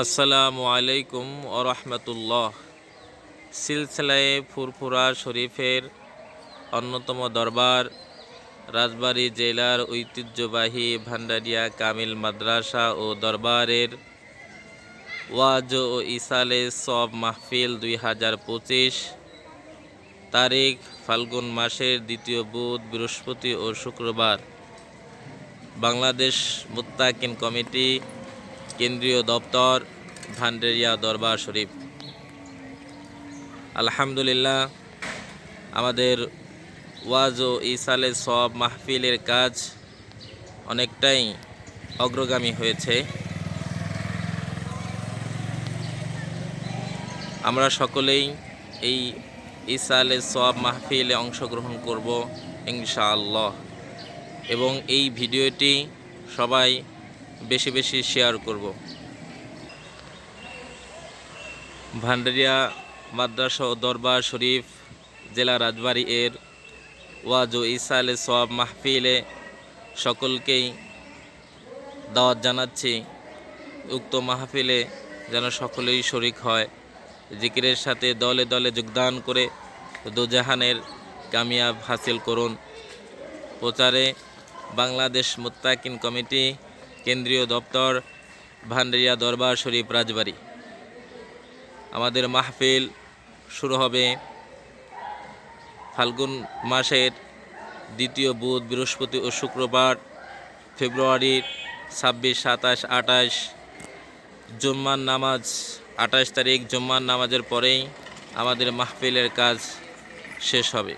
আসসালামু আলাইকুম ওরহমতুল্লাহ সিলসিলায় ফুরফুরা শরীফের অন্যতম দরবার, রাজবাড়ী জেলার ঐতিহ্যবাহী ভান্ডারিয়া কামিল মাদ্রাসা ও দরবারের ওয়াজ ও ইসালে সব মাহফিল দুই হাজার পঁচিশ তারিখ ফাল্গুন মাসের দ্বিতীয় বুধ, বৃহস্পতি ও শুক্রবার। বাংলাদেশ মুত্তাকিন কমিটি কেন্দ্রীয় দপ্তর ভান্ডেরিয়া দরবার শরীফ। আলহামদুলিল্লাহ, আমাদের ওয়াজ ও ইসালে সব মাহফিলের কাজ অনেকটাই অগ্রগামী হয়েছে। আমরা সকলেই এই ইসালে সব মাহফিলে অংশগ্রহণ করব ইনশাআল্লাহ। এবং এই ভিডিওটি সবাই বেশি বেশি শেয়ার করব। ভান্ডারিয়া মাদ্রাসা ও দরবার শরীফ জেলা রাজবাড়ী এর ওয়াজ ও ইসালে সব মাহফিলে সকলকেই দাওয়াত জানাচ্ছি। উক্ত মাহফিলে যেন সকলেই শরিক হয়। জিকিরের সাথে দলে দলে যোগদান করে দুজাহানের কামিয়াব হাসিল করুন। প্রচারে বাংলাদেশ মুত্তাকিন কমিটি কেন্দ্রীয় দপ্তর, ভান্ডারিয়া দরবার শরীফ রাজবাড়ি। আমাদের মাহফিল শুরু হবে ফাল্গুন মাসের দ্বিতীয় বুধ, বৃহস্পতি ও শুক্রবার ফেব্রুয়ারির ছাব্বিশ, সাতাশ, আঠাশ, জুম্মার নামাজ, আঠাশ তারিখ জুম্মার নামাজের পরেই আমাদের মাহফিলের কাজ শেষ হবে,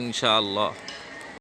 ইনশাআল্লাহ।